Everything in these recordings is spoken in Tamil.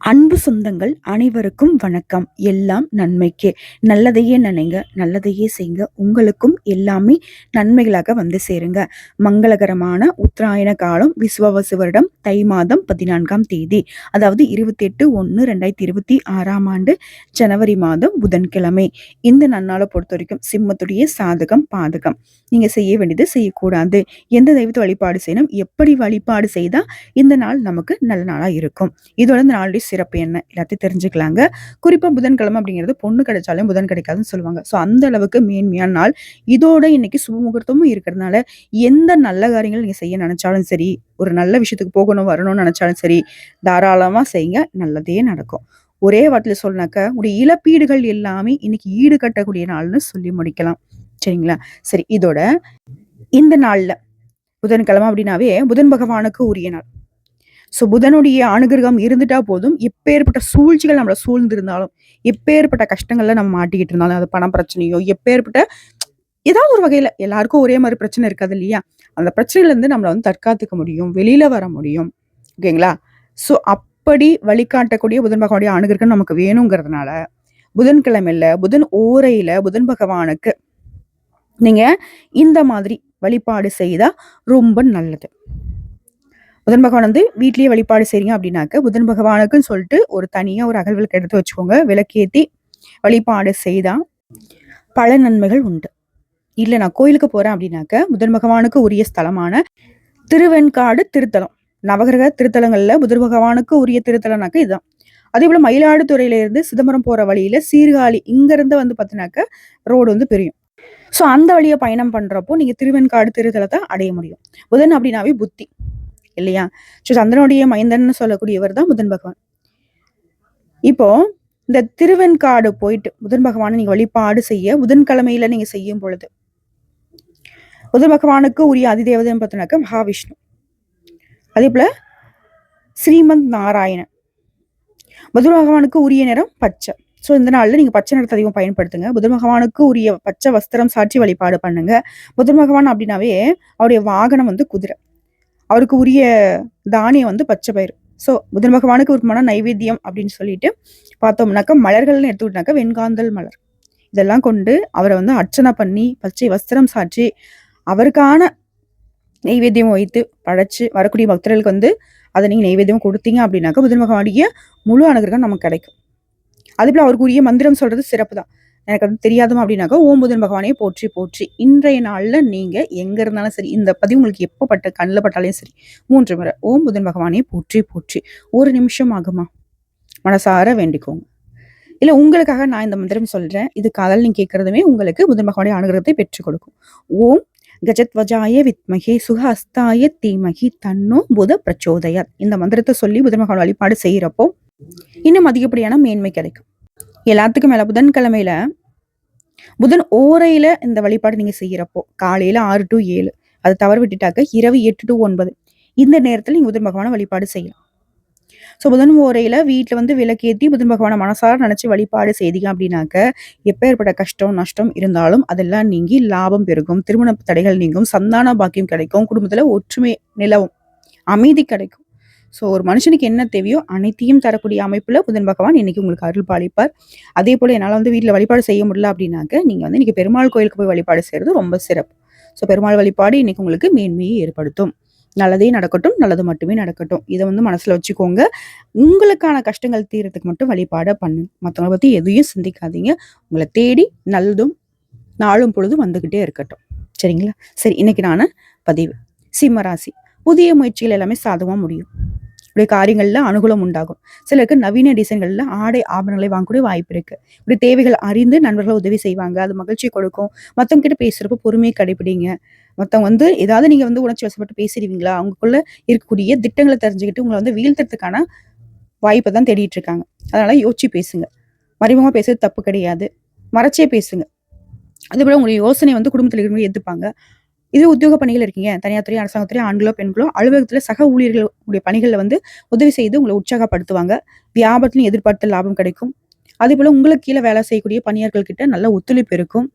அன்பு சொந்தங்கள் அனைவருக்கும் வணக்கம். எல்லாம் நன்மைக்கே. நல்லதையே நினைங்க நல்லதையே செய்யுங்க உங்களுக்கும் எல்லாமே நன்மைகளாக வந்து சேருங்க. மங்களகரமான உத்தராயண காலம் விஸ்வவசு வருடம் தை மாதம் பதினான்காம் தேதி. அதாவது இருபத்தி எட்டு ஒன்று ரெண்டாயிரத்தி இருபத்தி ஆறாம் ஆண்டு ஜனவரி மாதம் புதன்கிழமை. இந்த நன்னாளை பொறுத்த வரைக்கும் சிம்மத்துடைய சாதகம் பாதகம். நீங்க செய்ய வேண்டியது செய்யக்கூடாது. எந்த தெய்வத்தை வழிபாடு செய்யணும்? எப்படி வழிபாடு செய்தால் இந்த நாள் நமக்கு நல்ல நாளாக இருக்கும். இதோட இந்த நாளுடைய சிறப்பு என்ன? எல்லாத்தையும் தெரிஞ்சுக்கலாங்க. குறிப்பாக புதன்கிழமை அப்படிங்கிறது பொண்ணு கிடைச்சாலும் புதன் கிடைக்காதுன்னு சொல்லுவாங்க. ஸோ அந்த அளவுக்கு மேன்மையான நாள். இதோட இன்னைக்கு சுபமுகூர்த்தமும் இருக்கிறதுனால எந்த நல்ல காரியங்கள் நீங்கள் செய்ய நினைச்சாலும் சரி ஒரு நல்ல விஷயத்துக்கு போகணும் வரணும்னு நினைச்சாலும் சரி தாராளமாக செய்யுங்க. நல்லதே நடக்கும். ஒரே வார்த்தையில் சொன்னாக்க உடைய இழப்பீடுகள் எல்லாமே இன்னைக்கு ஈடு கட்டக்கூடிய நாள்னு சொல்லி முடிக்கலாம். சரிங்களா? சரி இதோட இந்த நாள்ல புதன்கிழமை அப்படின்னாவே புதன் பகவானுக்கு உரிய நாள். ஸோ புதனுடைய அனுகிரகம் இருந்துட்டா போதும். எப்பேற்பட்ட சூழ்ச்சிகள் நம்மளை சூழ்ந்திருந்தாலும் எப்பேற்பட்ட கஷ்டங்கள்ல நம்ம மாட்டிக்கிட்டு இருந்தாலும் அது பண பிரச்சனையோ எப்பேற்பட்ட ஏதாவது ஒரு வகையில எல்லாருக்கும் ஒரே மாதிரி பிரச்சனை இருக்காது இல்லையா? அந்த பிரச்சனையிலேருந்து நம்மளை வந்து தற்காத்துக்க முடியும் வெளியில வர முடியும். ஓகேங்களா? ஸோ அப்படி வழிகாட்டக்கூடிய புதன் பகவானுடைய அனுகிரகம் நமக்கு வேணுங்கிறதுனால புதன்கிழமையில புதன் ஓரையில புதன் பகவானுக்கு நீங்க இந்த மாதிரி வழிபாடு செய்தா ரொம்ப நல்லது. புதன் பகவான் வந்து வீட்லயே வழிபாடு செய்றீங்க அப்படின்னாக்க புதன் பகவானுக்குன்னு சொல்லிட்டு ஒரு தனியா ஒரு அகல் விளக்கு எடுத்து வச்சுக்கோங்க. விளக்கேத்தி வழிபாடு செய்தா பல நன்மைகள் உண்டு. இல்ல நான் கோயிலுக்கு போறேன் அப்படின்னாக்க புதன் பகவானுக்கு உரிய ஸ்தலமான திருவெண்காடு திருத்தலம். நவகிரக திருத்தலங்கள்ல புதன் பகவானுக்கு உரிய திருத்தலம்னாக்க இதுதான். அதே போல மயிலாடுதுறையில இருந்து சிதம்பரம் போற வழியில சீர்காழி இங்க இருந்து வந்து பாத்தீங்கன்னாக்க ரோடு வந்து பிரியும். ஸோ அந்த வழியை பயணம் பண்றப்போ நீங்க திருவெண்காடு திருத்தலத்தை அடைய முடியும். புதன் அப்படின்னாவே புத்தி. இல்லையா? ஸோ சந்திரனுடைய மைந்தன் சொல்லக்கூடியவர் தான் புதன் பகவான். இப்போ இந்த திருவெண்காடு போயிட்டு புதன் பகவானை நீங்க வழிபாடு செய்ய புதன்கிழமையில நீங்க செய்யும் பொழுது புதன் பகவானுக்கு உரிய அதிதேவதைன்னு பார்த்தனாக்க மகாவிஷ்ணு. அதே போல ஸ்ரீமந்த் நாராயணன். புதன் பகவானுக்கு உரிய நிறம் பச்சை. ஸோ இந்த நாளில் நீங்கள் பச்சை நிறத்தை அதிகம் பயன்படுத்துங்க. புதன் பகவானுக்கு உரிய பச்சை வஸ்திரம் சாட்சி வழிபாடு பண்ணுங்க. புதன் பகவான் அப்படின்னாவே அவருடைய வாகனம் வந்து குதிரை. அவருக்கு உரிய தானியம் வந்து பச்சை பயிர் ஸோ புதன் பகவானுக்கு விருப்பமான நைவேத்தியம் அப்படின்னு சொல்லிட்டு பார்த்தோம்னாக்கா மலர்கள்னு எடுத்துக்கிட்டாக்கா வெண்காந்தல் மலர். இதெல்லாம் கொண்டு அவரை வந்து அர்ச்சனை பண்ணி பச்சை வஸ்திரம் சாற்றி அவருக்கான நெய்வேத்தியம் வைத்து படைச்சு வரக்கூடிய பக்தர்களுக்கு வந்து அதை நீங்கள் நைவேத்தியம் கொடுத்தீங்க அப்படின்னாக்கா புதன் பகவானுடைய முழு அனுகிரகம் நமக்கு கிடைக்கும். அதுபோல் அவருக்குரிய மந்திரம் சொல்கிறது சிறப்பு தான் எனக்கு வந்து தெரியாதுமா அப்படின்னாக்கா ஓம் புதன் பகவானே போற்றி போற்றி. இன்றைய நாள்ல நீங்க எங்க இருந்தாலும் சரி இந்த பதிவு உங்களுக்கு எப்போ பட்ட கண்ணில் பட்டாலையும் சரி மூன்று முறை ஓம் புதன் பகவானே போற்றி போற்றி. ஒரு நிமிஷம் ஆகுமா மனசார வேண்டிக்கோங்க. இல்ல உங்களுக்காக நான் இந்த மந்திரம் சொல்றேன். இது காதல் நீங்க கேட்கறதுமே உங்களுக்கு புதன் பகவானுடைய அனுகிரகத்தை பெற்றுக் கொடுக்கும். ஓம் கஜத்வஜாய வித்மகே சுகஸ்தாய தீமகி தன்னோ புத பிரச்சோதயாத். இந்த மந்திரத்தை சொல்லி புதன் பகவான் வழிபாடு செய்யறப்போ இன்னும் அதிகப்படியான மேன்மை கிடைக்கும். எல்லாத்துக்கும் மேலே புதன்கிழமையில புதன் ஓரையில இந்த வழிபாடு நீங்க செய்யறப்போ காலையில ஆறு டு ஏழு அதை தவறு விட்டுட்டாக்க இரவு எட்டு டு ஒன்பது இந்த நேரத்தில் நீங்க புதன் பகவான வழிபாடு செய்யலாம். ஸோ புதன் ஓரையில வீட்டில் வந்து விளக்கேற்றி புதன் பகவான மனசார நினைச்சு வழிபாடு செய்தீங்க அப்படின்னாக்க எப்பேற்பட்ட கஷ்டம் நஷ்டம் இருந்தாலும் அதெல்லாம் நீங்கி லாபம் பெருகும் திருமண தடைகள் நீங்கும் சந்தான பாக்கியம் கிடைக்கும் குடும்பத்தில் ஒற்றுமை நிலவும் அமைதி கிடைக்கும். ஸோ ஒரு மனுஷனுக்கு என்ன தேவையோ அனைத்தையும் தரக்கூடிய அமைப்பில் புதன் பகவான் இன்னைக்கு உங்களுக்கு அருள் பாலிப்பார். அதே போல் என்னால் வந்து வீட்டில் வழிபாடு செய்ய முடியல அப்படின்னாக்க நீங்கள் வந்து இன்றைக்கி பெருமாள் கோயிலுக்கு போய் வழிபாடு செய்கிறது ரொம்ப சிறப்பு. ஸோ பெருமாள் வழிபாடு இன்றைக்கி உங்களுக்கு மேன்மையை ஏற்படுத்தும். நல்லதே நடக்கட்டும் நல்லது மட்டுமே நடக்கட்டும். இதை வந்து மனசில் வச்சுக்கோங்க. உங்களுக்கான கஷ்டங்கள் தீரத்துக்கு மட்டும் வழிபாடை பண்ணுங்க மற்றவங்களை பற்றி எதையும் சிந்திக்காதீங்க. உங்களை தேடி நல்லதும் நாளும் பொழுதும் வந்துக்கிட்டே இருக்கட்டும். சரிங்களா? சரி இன்னைக்கு நான் பதிவு. சிம்மராசி புதிய முயற்சிகள் எல்லாமே சாதமாக முடியும். இப்படி காரியங்களில் அனுகூலம் உண்டாகும். சிலருக்கு நவீன டிசைன்களில் ஆடை ஆபரணங்களை வாங்கக்கூடிய வாய்ப்பு இருக்கு. இப்படி தேவைகள் அறிந்து நண்பர்கள் உதவி செய்வாங்க. அது மகிழ்ச்சி கொடுக்கும். மத்தவங்க கிட்ட பேசுறப்ப பொறுமையை கடைபிடிங்க. மற்றவங்க வந்து ஏதாவது நீங்க வந்து உணர்ச்சி வசப்பட்டு பேசிடுவீங்களா? அவங்களுக்குள்ள இருக்கக்கூடிய திட்டங்களை தெரிஞ்சுக்கிட்டு உங்களை வந்து வீழ்த்துறதுக்கான வாய்ப்பை தான் தேடிட்டு இருக்காங்க. அதனால யோசிச்சு பேசுங்க. மறைமுகமாக பேசுறது தப்பு கிடையாது. மறைச்சே பேசுங்க. அதே போல உங்களுடைய யோசனை வந்து குடும்பத்தில் இருக்கிறவங்க எதிர்ப்பாங்க இது உத்தியோக பணிகள் இருக்கீங்க. தனியார் துறை அரசாங்கத்துறை ஆண்களோ பெண்களோ அலுவலகத்தில் சக ஊழியர்களுடைய பணிகளில் வந்து உதவி செய்து உங்களை உற்சாகப்படுத்துவாங்க. வியாபாரத்திலும் எதிர்பார்த்த லாபம் கிடைக்கும். அதே போல் உங்களுக்கு கீழே வேலை செய்யக்கூடிய பணியாளர்கள் கிட்ட நல்ல ஒத்துழைப்பு இருக்கும்.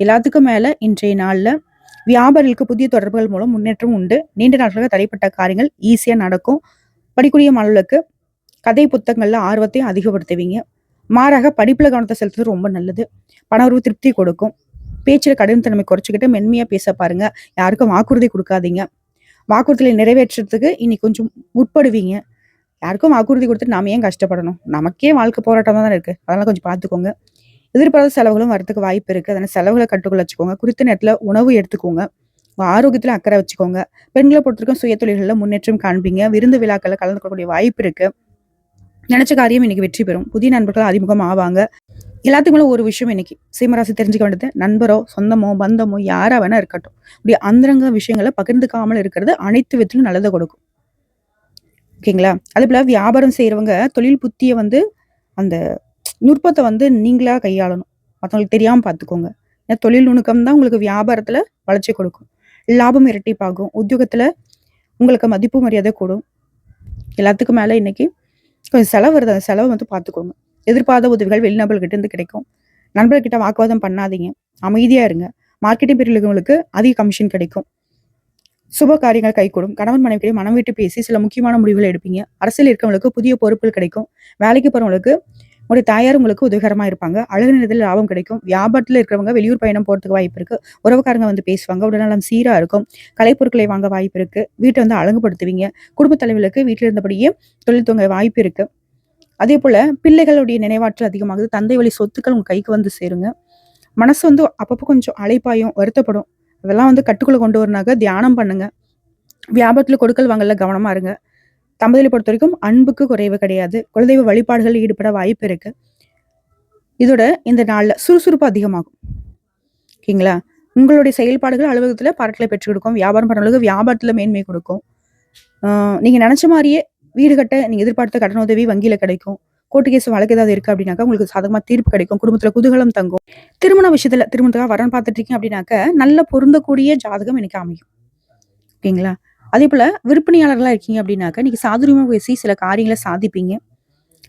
எல்லாத்துக்கும் மேலே இன்றைய நாளில் வியாபாரிகளுக்கு புதிய தொடர்புகள் மூலம் முன்னேற்றம் உண்டு. நீண்ட நாட்களாக தடைப்பட்ட காரியங்கள் ஈஸியாக நடக்கும். படிக்கூடிய மாணவர்களுக்கு கதை புத்தகங்களில் ஆர்வத்தையும் அதிகப்படுத்துவீங்க. மாறாக படிப்பில் கவனத்தை செலுத்துறது ரொம்ப நல்லது. பண உருவ திருப்தி கொடுக்கும். பேச்சில் கடினத்தன்மை குறைச்சிக்கிட்டு மென்மையாக பேச பாருங்க. யாருக்கும் வாக்குறுதி கொடுக்காதீங்க. வாக்குறுதிகளை நிறைவேற்றுறதுக்கு இன்னைக்கு கொஞ்சம் முற்படுவீங்க. யாருக்கும் வாக்குறுதி கொடுத்துட்டு நாம ஏன் கஷ்டப்படணும்? நமக்கே வாழ்க்கை போராட்டமாக தான் இருக்குது அதெல்லாம் கொஞ்சம் பார்த்துக்கோங்க. எதிர்பாராத செலவுகளும் வரதுக்கு வாய்ப்பு இருக்குது அதனால் செலவுகளை கட்டுக்குள்ள வச்சுக்கோங்க. குறித்த நேரத்தில் உணவு எடுத்துக்கோங்க. உங்கள் ஆரோக்கியத்தில் அக்கறை வச்சுக்கோங்க. பெண்களை பொறுத்திருக்கும் சுய தொழில்களில் முன்னேற்றம் காண்பீங்க. விருந்து விழாக்களில் கலந்து கொள்ளக்கூடிய வாய்ப்பு இருக்கு. நினச்ச காரியம் இன்னைக்கு வெற்றி பெறும். புதிய நண்பர்கள் அறிமுகம் ஆவாங்க. எல்லாத்துக்குமே ஒரு விஷயம் இன்னைக்கு சீமராசி தெரிஞ்சுக்க வேண்டியது நண்பரோ சொந்தமோ பந்தமோ யாரா வேணா இருக்கட்டும். இப்படி அந்தரங்க விஷயங்களை பகிர்ந்துக்காமல் இருக்கிறது அனைத்து விதத்திலும் நல்லதை கொடுக்கும். ஓகேங்களா? அதே போல வியாபாரம் செய்யறவங்க தொழில் புத்தியை வந்து அந்த நுட்பத்தை வந்து நீங்களா கையாளணும். மற்றவங்களுக்கு தெரியாம பார்த்துக்கோங்க ஏன்னா தொழில் நுணுக்கம் தான் உங்களுக்கு வியாபாரத்துல வளர்ச்சி கொடுக்கும். லாபம் இரட்டிப்பாகும். உத்தியோகத்துல உங்களுக்கு மதிப்பு மரியாதை கூடும். எல்லாத்துக்கும் மேல இன்னைக்கு கொஞ்சம் செலவு வருது. அந்த செலவை வந்து பார்த்துக்கோங்க எதிர்பார்த்த உதவிகள் வெளிநபர்கிட்ட இருந்து கிடைக்கும். நண்பர்கிட்ட வாக்குவாதம் பண்ணாதீங்க. அமைதியா இருங்க. மார்க்கெட்டிங் பிரிவுகளுக்கு அதிக கமிஷன் கிடைக்கும். சுப காரியங்கள் கைகூடும். கணவன் மனைவிக்கிடையே மனம் விட்டு பேசி சில முக்கியமான முடிவுகளை எடுப்பீங்க. அரசியல் இருக்கவங்களுக்கு புதிய பொறுப்புகள் கிடைக்கும். வேலைக்கு போறவங்களுக்கு உங்களுடைய தாயார் உங்களுக்கு உதவிகரமா இருப்பாங்க. அழகு நிலத்தில் லாபம் கிடைக்கும். வியாபாரத்தில் இருக்கிறவங்க வெளியூர் பயணம் போறதுக்கு வாய்ப்பு இருக்கு. உறவுக்காரங்க வந்து பேசுவாங்க. உடல்நலம் சீரா இருக்கும். கலைப்பொருட்களை வாங்க வாய்ப்பு இருக்கு. வீட்டை வந்து அழகுபடுத்துவீங்க. குடும்ப தலைவர்களுக்கு வீட்டில் இருந்தபடியே தொழில் தொங்க வாய்ப்பு இருக்கு. அதே போல் பிள்ளைகளுடைய நினைவாற்றல் அதிகமாகுது. தந்தை வழி சொத்துக்கள் உங்கள் கைக்கு வந்து சேருங்க. மனசு வந்து அப்பப்போ கொஞ்சம் அலைப்பாயும் வருத்தப்படும். அதெல்லாம் வந்து கட்டுக்குள்ள கொண்டு வரனாக தியானம் பண்ணுங்க. வியாபாரத்தில் கொடுக்கல் வாங்கல கவனமா இருங்க. தம்பதியை பொறுத்த வரைக்கும் அன்புக்கு குறைவு கிடையாது. குலதெய்வ வழிபாடுகள் ஈடுபட வாய்ப்பு இருக்கு. இதோட இந்த நாளில் சுறுசுறுப்பு அதிகமாகும். ஓகேங்களா? உங்களுடைய செயல்பாடுகள் அலுவலகத்தில் பாராட்டலை பெற்றுக் கொடுக்கும். வியாபாரம் பண்ணுறவங்களுக்கு வியாபாரத்தில் மேன்மை கொடுக்கும். நீங்கள் நினச்ச மாதிரியே வீடு கட்ட நீங்கள் எதிர்பார்த்த கடன் உதவி வங்கியில் கிடைக்கும். கோர்ட்டு கேஸ் வழக்கு ஏதாவது இருக்கு அப்படின்னாக்கா உங்களுக்கு சாதகமாக தீர்ப்பு கிடைக்கும். குடும்பத்தில் குதூகலம் தங்கும். திருமண விஷயத்தில் திருமணத்துக்காக வரன் பார்த்துட்டு இருக்கீங்க அப்படின்னாக்க நல்ல பொருந்தக்கூடிய ஜாதகம் எனக்கு அமையும். ஓகேங்களா? அதே போல் விற்பனையாளர்களாக இருக்கீங்க அப்படின்னாக்க நீங்கள் சாதுரியமாக பேசி சில காரியங்களை சாதிப்பீங்க.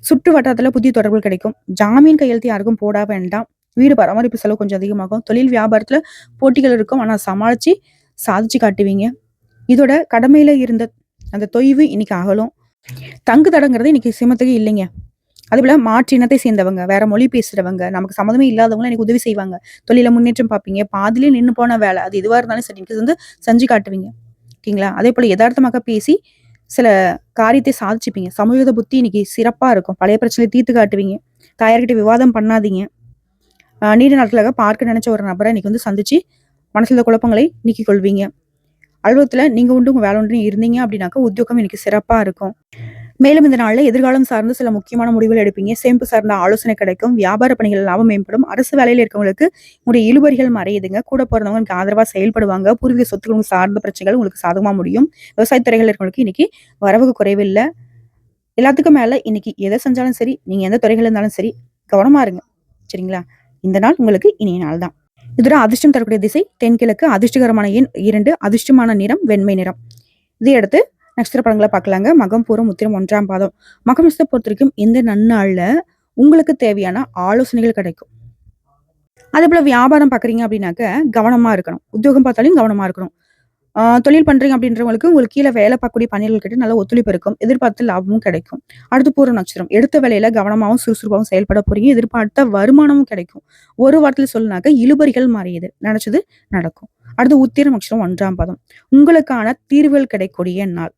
சுற்று வட்டாரத்தில் புதிய தொடர்புகள் கிடைக்கும். ஜாமீன் கையெழுத்து யாருக்கும் போட வேண்டாம். வீடு பராமரிப்பு செலவு கொஞ்சம் அதிகமாகும். தொழில் வியாபாரத்தில் போட்டிகள் இருக்கும். ஆனால் சமாளித்து சாதிச்சு காட்டுவீங்க. இதோட கடமையில் இருந்த அந்த தொய்வு இன்னைக்கு அகலும். தங்கு தடங்கிறது இன்னைக்கு சிமத்துக்கு இல்லைங்க. அதுபோல மாற்று இனத்தை சேர்ந்தவங்க வேற மொழி பேசுறவங்க நமக்கு சம்மந்தமே இல்லாதவங்க எனக்கு உதவி செய்வாங்க. தொழில முன்னேற்றம் பார்ப்பீங்க பாதிலே நின்று போன வேலை அது எதுவா இருந்தாலும் சரி வந்து செஞ்சு காட்டுவீங்க. ஓகேங்களா? அதே போல யதார்த்தமாக பேசி சில காரியத்தை சாதிச்சுப்பீங்க. சமூக புத்தி இன்னைக்கு சிறப்பா இருக்கும். பழைய பிரச்சனையை தீர்த்து காட்டுவீங்க. தாயார்கிட்ட விவாதம் பண்ணாதீங்க. நீண்ட நாட்களாக பார்க்க நினைச்ச ஒரு நபரை இன்னைக்கு வந்து சந்திச்சு மனசுல இருந்த குழப்பங்களை நீக்கிக் கொள்வீங்க அலுவலகத்தில் நீங்கள் உண்டு உங்கள் வேலை ஒன்று இருந்தீங்க அப்படின்னாக்கா உத்தியோகம் இன்னைக்கு சிறப்பாக இருக்கும். மேலும் இந்த நாளில் எதிர்காலம் சார்ந்து சில முக்கியமான முடிவுகள் எடுப்பீங்க. சேமிப்பு சார்ந்த ஆலோசனை கிடைக்கும். வியாபார பணிகள் லாபம் மேம்படும். அரசு வேலையில் இருக்கவங்களுக்கு உங்களுடைய இழுபறிகள் மறையுதுங்க. கூட பிறந்தவங்க உங்களுக்கு ஆதரவாக செயல்படுவாங்க. பூர்வீக சொத்துக்கள் உங்களுக்கு சார்ந்த பிரச்சனைகள் உங்களுக்கு சாதகமாக முடியும். விவசாயத்துறைகள் இருக்கவங்களுக்கு இன்னைக்கு வரவுக்கு குறைவில்லை. எல்லாத்துக்கும் மேலே இன்னைக்கு எதை செஞ்சாலும் சரி நீங்கள் எந்த துறைகள் இருந்தாலும் சரி கவனமாக இருங்க. சரிங்களா? இந்த நாள் உங்களுக்கு இனிய நாள் தான் இதோட அதிர்ஷ்டம் தரக்கூடிய திசை தென்கிழக்கு அதிர்ஷ்டகரமான எண் இரண்டு அதிர்ஷ்டமான நிறம் வெண்மை நிறம். இதை அடுத்து நட்சத்திர படங்களை பார்க்கலாங்க. மகம் பூரம் உத்திரம் ஒன்றாம் பாதம். மகம் நட்சத்திரம் பொறுத்த வரைக்கும் இந்த நன்னாளில் உங்களுக்கு தேவையான ஆலோசனைகள் கிடைக்கும். அதே போல வியாபாரம் பார்க்குறீங்க அப்படின்னாக்க கவனமாக இருக்கணும். உத்தியோகம் பார்த்தாலும் கவனமாக இருக்கணும். தொழில் பண்றீங்க அப்படின்றவங்களுக்கு உங்களுக்கு கீழே வேலை பார்க்கக்கூடிய பணிகள் கிட்ட நல்ல ஒத்துழைப்பு இருக்கும். எதிர்பார்த்த லாபமும் கிடைக்கும். அடுத்து பூர நட்சத்திரம். எடுத்த வேலையில கவனமாகவும் சுறுசுறுப்பாகவும் செயல்பட போறீங்க. எதிர்பார்த்த வருமானமும் கிடைக்கும். ஒரு வாரத்தில் சொல்லினாக்க இழுபறிகள் மாறியது. நினைச்சது நடக்கும். அடுத்து உத்திர நட்சத்திரம் ஒன்றாம் பதம். உங்களுக்கான தீர்வுகள் கிடைக்கக்கூடிய நாள்.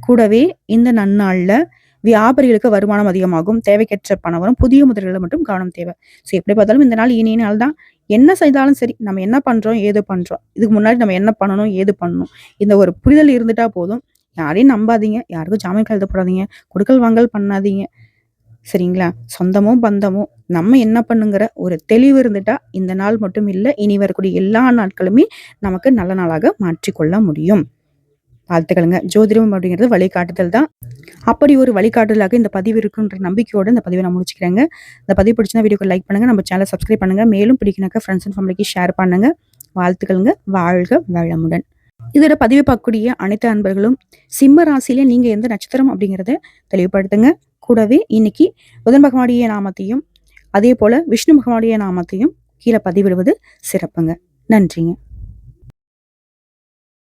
கூடவே இந்த நன்னாளில் வியாபாரிகளுக்கு வருமானம் அதிகமாகும் தேவைக்கேற்ற பணம் வரும் புதிய முதலீடுகள் மட்டும் கவனம் தேவை. ஸோ எப்படி பார்த்தாலும் இந்த நாள் இனிய நாள் தான். என்ன செய்தாலும் சரி நம்ம என்ன பண்ணுறோம் ஏது பண்ணுறோம் இதுக்கு முன்னாடி நம்ம என்ன பண்ணணும் ஏது பண்ணணும் இந்த ஒரு புரிதல் இருந்துட்டா போதும். யாரையும் நம்பாதீங்க யாருக்கும் ஜாமீன் கழுத போடாதீங்க கொடுக்கல் வாங்கல் பண்ணாதீங்க. சரிங்களா? சொந்தமோ பந்தமோ நம்ம என்ன பண்ணுங்கிற ஒரு தெளிவு இருந்துட்டா இந்த நாள் மட்டும் இல்லை இனி வரக்கூடிய எல்லா நாட்களுமே நமக்கு நல்ல நாளாக மாற்றிக்கொள்ள முடியும். வாழ்த்துக்களுங்க. ஜோதிடம் அப்படிங்கிறது வழிகாட்டுதல் தான். அப்படி ஒரு வழிகாட்டுதலாக இந்த பதிவு இருக்குன்ற நம்பிக்கையோட இந்த பதிவை நான் முடிச்சுக்கிறேங்க. இந்த பதிவு பிடிச்சினா வீடியோக்கு லைக் பண்ணுங்கள் நம்ம சேனலை சப்ஸ்கிரைப் பண்ணுங்கள் மேலும் பிடிக்கினாக்க ஃப்ரெண்ட்ஸ் அண்ட் ஃபேமிலிக்கு ஷேர் பண்ணுங்கள் வாழ்த்துக்களுங்க. வாழ்க வளமுடன். இதோட பதிவு பார்க்கக்கூடிய அனைத்து அன்பர்களும் சிம்ம ராசியில நீங்கள் எந்த நட்சத்திரம் அப்படிங்கிறத தெளிவுபடுத்துங்க. கூடவே இன்னைக்கு புதன் பகவானுடைய நாமத்தையும் அதே போல விஷ்ணு பகவானுடைய நாமத்தையும் கீழே பதிவிடுவது சிறப்புங்க. நன்றிங்க.